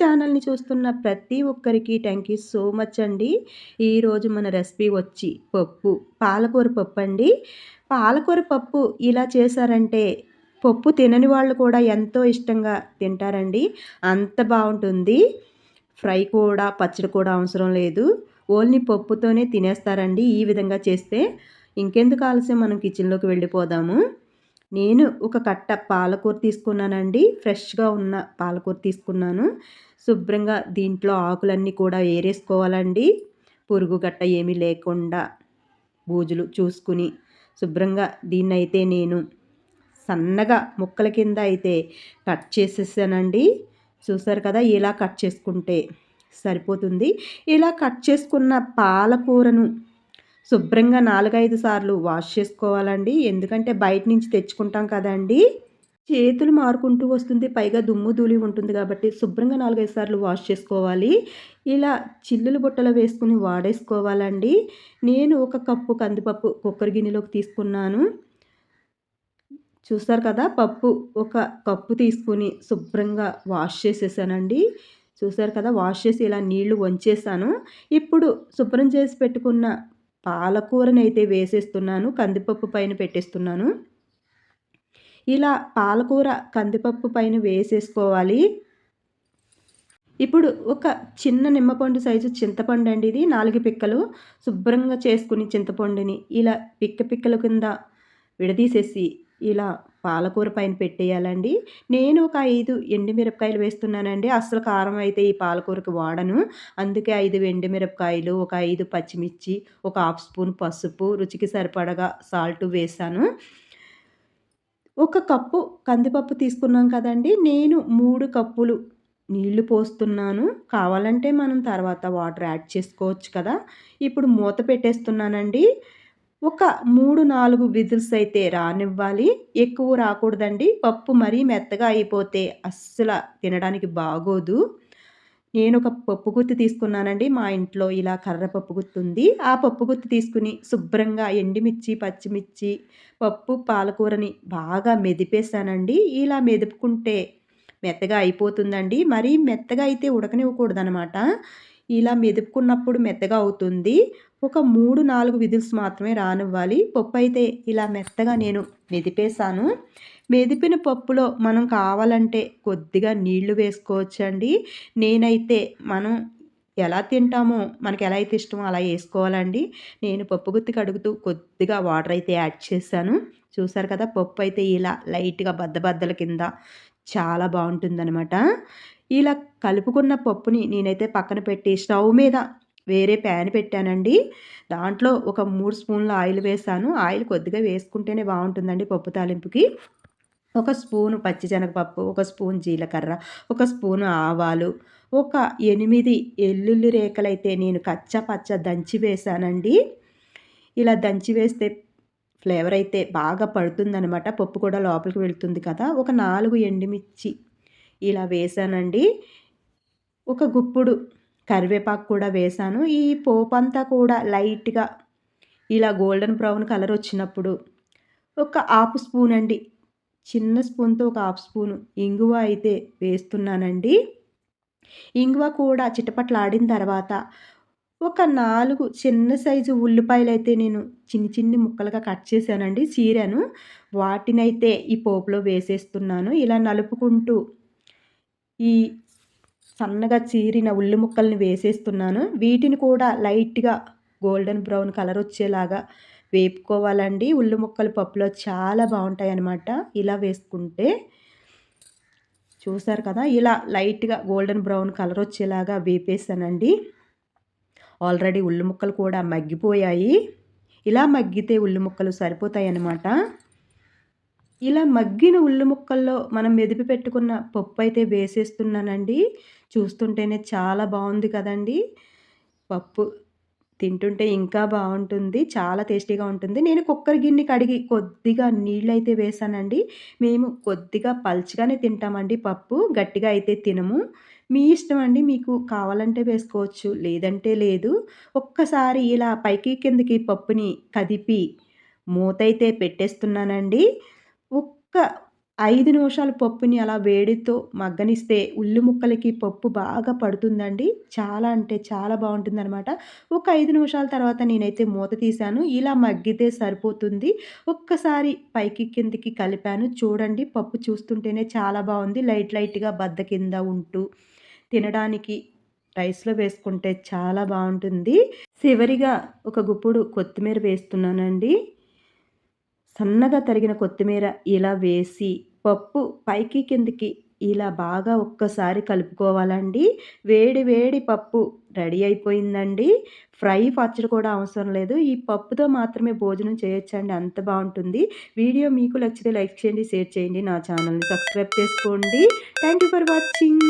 ఛానల్‌ని చూస్తున్న ప్రతి ఒక్కరికి థ్యాంక్ యూ సో మచ్ అండి. ఈరోజు మన రెసిపీ వచ్చి పప్పు, పాలకూర పప్పు అండి. పాలకూర పప్పు ఇలా చేశారంటే పప్పు తినని వాళ్ళు కూడా ఎంతో ఇష్టంగా తింటారండి. అంత బాగుంటుంది ఫ్రై కూడా, పచ్చడి కూడా అవసరం లేదు. ఓన్లీ పప్పుతోనే తినేస్తారండి ఈ విధంగా చేస్తే. ఇంకెందుకు ఆలస్యం మనం కిచెన్‌లోకి వెళ్ళిపోదాము. నేను ఒక కట్ట పాలకూర తీసుకున్నానండి. ఫ్రెష్గా ఉన్న పాలకూర తీసుకున్నాను. శుభ్రంగా దీంట్లో ఆకులన్నీ కూడా ఏరేసుకోవాలండి పురుగు గట్ట ఏమీ లేకుండా బూజులు చూసుకుని శుభ్రంగా దీన్నైతే నేను సన్నగా ముక్కల కింద అయితే కట్ చేసేసానండి. చూసారు కదా ఇలా కట్ చేసుకుంటే సరిపోతుంది. ఇలా కట్ చేసుకున్న పాలకూరను శుభ్రంగా నాలుగైదు సార్లు వాష్ చేసుకోవాలండి. ఎందుకంటే బయట నుంచి తెచ్చుకుంటాం కదండి. చేతులు మారుకుంటూ వస్తుంది. పైగా దుమ్ము ధూళి ఉంటుంది కాబట్టి శుభ్రంగా నాలుగైదు సార్లు వాష్ చేసుకోవాలి. ఇలా చిల్లులు బుట్టలు వేసుకుని వాడేసుకోవాలండి. నేను ఒక కప్పు కందిపప్పు కుక్కర్ గిన్నెలోకి తీసుకున్నాను. చూస్తారు కదా పప్పు ఒక కప్పు తీసుకుని శుభ్రంగా వాష్ చేసేసానండి. చూసారు కదా వాష్ చేసి ఇలా నీళ్ళు వంచేసాను. ఇప్పుడు శుభ్రం చేసి పెట్టుకున్న పాలకూరని అయితే వేసేస్తున్నాను కందిపప్పు పైన పెట్టేస్తున్నాను. ఇలా పాలకూర కందిపప్పు పైన వేసేసుకోవాలి. ఇప్పుడు ఒక చిన్న నిమ్మపండు సైజు చింతపండు అండి ఇది నాలుగు పిక్కలు. శుభ్రంగా చేసుకుని చింతపండుని ఇలా పిక్క పిక్కల కింద విడదీసేసి ఇలా పాలకూర పైన పెట్టేయాలండి. నేను ఒక ఐదు ఎండుమిరపకాయలు వేస్తున్నానండి. అసలు కారం అయితే ఈ పాలకూరకి వాడను. అందుకే ఐదు ఎండుమిరపకాయలు ఒక ఐదు పచ్చిమిర్చి ఒక హాఫ్ స్పూన్ పసుపు రుచికి సరిపడగా సాల్ట్ వేసాను. ఒక కప్పు కందిపప్పు తీసుకున్నాం కదండి. నేను మూడు కప్పులు నీళ్ళు పోస్తున్నాను. కావాలంటే మనం తర్వాత వాటర్ యాడ్ చేసుకోవచ్చు కదా. ఇప్పుడు మూత పెట్టేస్తున్నానండి. ఒక మూడు నాలుగు విజిల్స్ అయితే రానివ్వాలి. ఎక్కువ రాకూడదండి. పప్పు మరీ మెత్తగా అయిపోతే అస్సలు తినడానికి బాగోదు. నేను ఒక పప్పు గుత్తి తీసుకున్నానండి. మా ఇంట్లో ఇలా కర్ర పప్పు గుత్తి ఉంది. ఆ పప్పు గుత్తి తీసుకుని శుభ్రంగా ఎండిమిర్చి పచ్చిమిర్చి పప్పు పాలకూరని బాగా మెదిపేసానండి ఇలా మెదుపుకుంటే మెత్తగా అయిపోతుందండి. మరీ మెత్తగా అయితే ఉడకనివ్వకూడదు అనమాట ఇలా మెదుపుకున్నప్పుడు మెత్తగా అవుతుంది. ఒక మూడు నాలుగు విజిల్స్ మాత్రమే రానివ్వాలి. పప్పు అయితే ఇలా మెత్తగా నేను మెదిపేశాను. మెదిపిన పప్పులో మనం కావాలంటే కొద్దిగా నీళ్ళు వేసుకోవచ్చండి. నేనైతే మనం ఎలా తింటామో మనకి ఎలా అయితే ఇష్టమో అలా వేసుకోవాలండి. నేను పప్పు గుత్తి కడుగుతూ కొద్దిగా వాటర్ అయితే యాడ్ చేశాను. చూసారు కదా పప్పు అయితే ఇలా లైట్గా బద్దబద్దల కింద చాలా బాగుంటుందన్నమాట. ఇలా కలుపుకున్న పప్పుని నేనైతే పక్కన పెట్టి స్టవ్ మీద వేరే ప్యాన్ పెట్టానండి. దాంట్లో ఒక మూడు స్పూన్ల ఆయిల్ వేసాను. ఆయిల్ కొద్దిగా వేసుకుంటేనే బాగుంటుందండి పప్పు తాలింపుకి. ఒక స్పూను పచ్చిశనగపప్పు ఒక స్పూన్ జీలకర్ర ఒక స్పూను ఆవాలు ఒక ఎనిమిది ఎల్లుల్లి రేఖలైతే నేను కచ్చ పచ్చ దంచి వేసానండి. ఇలా దంచి వేస్తే ఫ్లేవర్ అయితే బాగా పడుతుందనమాట పప్పు కూడా లోపలికి వెళ్తుంది కదా. ఒక నాలుగు ఎండుమిర్చి ఇలా వేసానండి. ఒక గుప్పుడు కరివేపాకు కూడా వేసాను. ఈ పోపు అంతా కూడా లైట్గా ఇలా గోల్డెన్ బ్రౌన్ కలర్ వచ్చినప్పుడు ఒక హాఫ్ స్పూన్ అండి. చిన్న స్పూన్తో ఒక హాఫ్ స్పూను ఇంగువ అయితే వేస్తున్నానండి. ఇంగువ కూడా చిటపట్లాడిన తర్వాత ఒక నాలుగు చిన్న సైజు ఉల్లిపాయలు అయితే నేను చిన్ని చిన్ని ముక్కలుగా కట్ చేశానండి చీరాను. వాటినైతే ఈ పోపులో వేసేస్తున్నాను. ఇలా నలుపుకుంటూ ఈ సన్నగా చీరిన ఉల్లి ముక్కల్ని వేసేస్తున్నాను. వీటిని కూడా లైట్గా గోల్డెన్ బ్రౌన్ కలర్ వచ్చేలాగా వేపుకోవాలండి. ఉల్లి ముక్కలు పప్పులో చాలా బాగుంటాయి అన్నమాట ఇలా వేసుకుంటే చూసారు కదా ఇలా లైట్గా గోల్డెన్ బ్రౌన్ కలర్ వచ్చేలాగా వేపేసానండి. ఆల్రెడీ ఉల్లి ముక్కలు కూడా మగ్గిపోయాయి. ఇలా మగ్గితే ఉల్లి ముక్కలు సరిపోతాయి అన్నమాట ఇలా మగ్గిన ఉల్లి ముక్కల్లో మనం మెదిపి పెట్టుకున్న పప్పు అయితే వేసేస్తున్నానండి. చూస్తుంటేనే చాలా బాగుంది కదండి. పప్పు తింటుంటే ఇంకా బాగుంటుంది చాలా టేస్టీగా ఉంటుంది. నేను కుక్కర్ గిన్నె కడిగి కొద్దిగా నీళ్ళు అయితే వేసానండి. మేము కొద్దిగా పల్చగానే తింటామండి పప్పు గట్టిగా అయితే తినము. మీ ఇష్టం అండి మీకు కావాలంటే వేసుకోవచ్చు లేదంటే లేదు. ఒక్కసారి ఇలా పైకి కిందకి పప్పుని కదిపి మూత అయితే పెట్టేస్తున్నానండి. ఒక్క ఐదు నిమిషాలు పప్పుని అలా వేడితో మగ్గనిస్తే ఉల్లి ముక్కలకి పప్పు బాగా పడుతుందండి. చాలా అంటే చాలా బాగుంటుంది అనమాట ఒక ఐదు నిమిషాల తర్వాత నేనైతే మూత తీశాను. ఇలా మగ్గితే సరిపోతుంది. ఒక్కసారి పైకి కిందికి కలిపాను. చూడండి పప్పు చూస్తుంటేనే చాలా బాగుంది. లైట్ లైట్గా బద్ద కింద ఉంటూ తినడానికి రైస్లో వేసుకుంటే చాలా బాగుంటుంది. చివరిగా ఒక గుప్పుడు కొత్తిమీర వేస్తున్నానండి. సన్నగా తరిగిన కొత్తిమీర ఇలా వేసి పప్పు పైకి కిందికి ఇలా బాగా ఒక్కసారి కలుపుకోవాలండి. వేడి వేడి పప్పు రెడీ అయిపోయిందండి. ఫ్రై పచ్చడి కూడా అవసరం లేదు. ఈ పప్పుతో మాత్రమే భోజనం చేయొచ్చండి. అంత బాగుంటుంది. వీడియో మీకు నచ్చితే లైక్ చేయండి షేర్ చేయండి. నా ఛానల్ని సబ్స్క్రైబ్ చేసుకోండి. Thank you for watching.